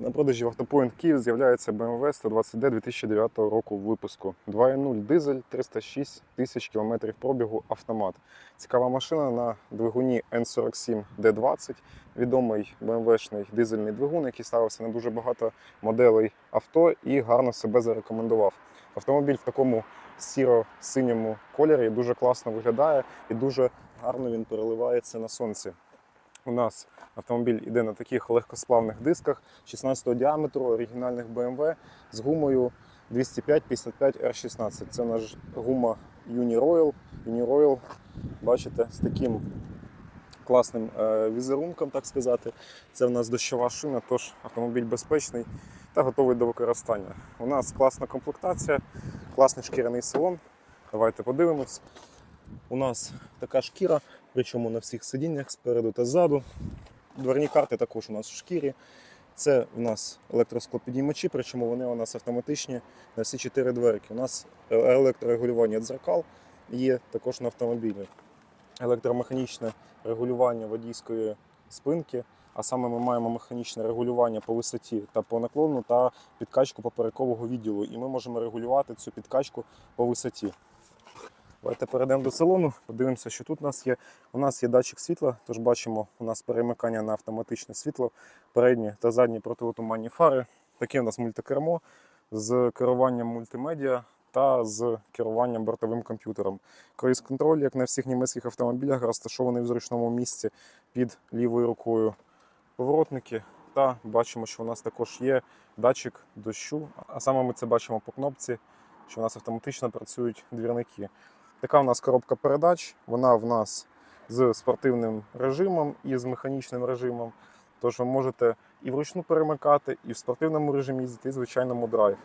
На продажі в автопоінт Київ з'являється BMW 120D 2009 року випуску. 2.0 дизель, 306 тисяч кілометрів пробігу автомат. Цікава машина на двигуні N47D20, відомий BMW-шний дизельний двигун, який ставився на дуже багато моделей авто і гарно себе зарекомендував. Автомобіль в такому сіро-синьому кольорі дуже класно виглядає і дуже гарно він переливається на сонці. У нас автомобіль іде на таких легкосплавних дисках 16 діаметру оригінальних BMW з гумою 205-55 R16. Це наш гума Uniroyal. Uniroyal, бачите, з таким класним е, візерунком, так сказати. Це в нас дощова шина, тож автомобіль безпечний та готовий до використання. У нас класна комплектація, класний шкіряний салон. Давайте подивимось. У нас така шкіра, причому на всіх сидіннях спереду та ззаду. Дверні карти також у нас в шкірі. Це у нас електросклопідіймачі, причому вони у нас автоматичні на всі чотири дверки. У нас електрорегулювання дзеркал є також на автомобілі. Електромеханічне регулювання водійської спинки, а саме ми маємо механічне регулювання по висоті та по наклону та підкачку поперекового відділу. І ми можемо регулювати цю підкачку по висоті. Давайте перейдемо до салону, подивимося, що тут у нас є. У нас є датчик світла, тож бачимо, у нас перемикання на автоматичне світло, передні та задні противотуманні фари. Таке у нас мультикермо з керуванням мультимедіа та з керуванням бортовим комп'ютером. Круїз контроль, як на всіх німецьких автомобілях, розташований в зручному місці під лівою рукою. Поворотники. Та бачимо, що у нас також є датчик дощу, а саме ми це бачимо по кнопці, що у нас автоматично працюють двірники. Така у нас коробка передач, вона в нас з спортивним режимом і з механічним режимом. Тож ви можете і вручну перемикати, і в спортивному режимі їздити, і в звичайному драйв.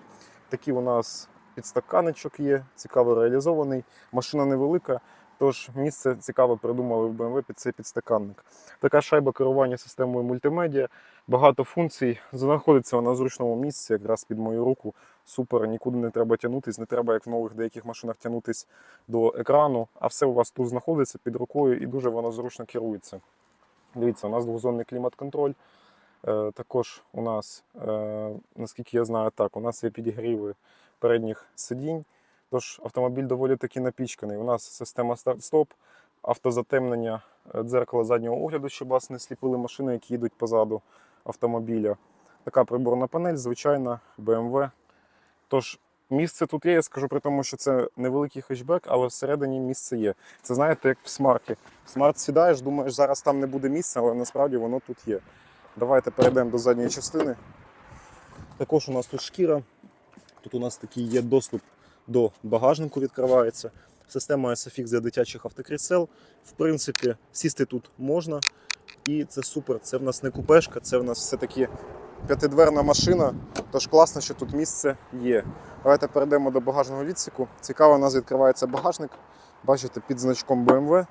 Такий у нас підстаканечок є, цікаво реалізований. Машина невелика, тож місце цікаво придумали в BMW під цей підстаканник. Така шайба керування системою мультимедіа, багато функцій. Знаходиться вона в зручному місці, якраз під мою руку. Супер, нікуди не треба тягнутись, не треба, як в нових деяких машинах, тягнутись до екрану, а все у вас тут знаходиться під рукою і дуже воно зручно керується. Дивіться, у нас двохзонний клімат-контроль. Е, Також у нас, е, наскільки я знаю, так, у нас є підігріви передніх сидінь. Тож автомобіль доволі таки напічканий. У нас система старт-стоп, автозатемнення е, дзеркала заднього огляду, щоб вас не сліпили машини, які їдуть позаду автомобіля. Така приборна панель, звичайна BMW. Тож місце тут є, я скажу при тому, що це невеликий хетчбек, але всередині місце є. Це знаєте, як в смарті. В смарт сідаєш, думаєш, зараз там не буде місця, але насправді воно тут є. Давайте перейдемо до задньої частини. Також у нас тут шкіра. Тут у нас такий є доступ до багажнику, відкривається. Система SFX для дитячих автокрісел. В принципі, сісти тут можна. І це супер. Це в нас не купешка, це в нас все-таки п'ятидверна машина. Тож класно, що тут місце є. Давайте перейдемо до багажного відсіку. Цікаво, у нас відкривається багажник. Бачите, під значком BMW.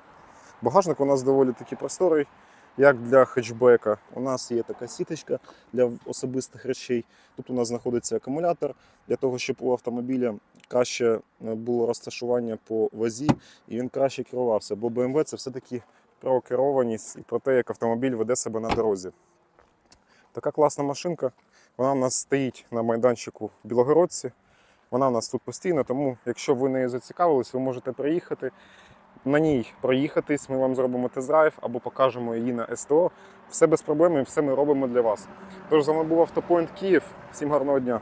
Багажник у нас доволі таки просторий, як для хетчбека. У нас є така сіточка для особистих речей. Тут у нас знаходиться акумулятор для того, щоб у автомобіля краще е, було розташування по вазі і він краще керувався. Бо BMW це все-таки про керованість і про те, як автомобіль веде себе на дорозі. Така класна машинка. Вона у нас стоїть на майданчику в Білогородці. Вона у нас тут постійно, тому якщо ви нею зацікавились, ви можете приїхати на ній проїхатись. Ми вам зробимо тест-драйв або покажемо її на СТО. Все без проблем і все ми робимо для вас. Тож з вами був Автопоінт Київ. Всім гарного дня!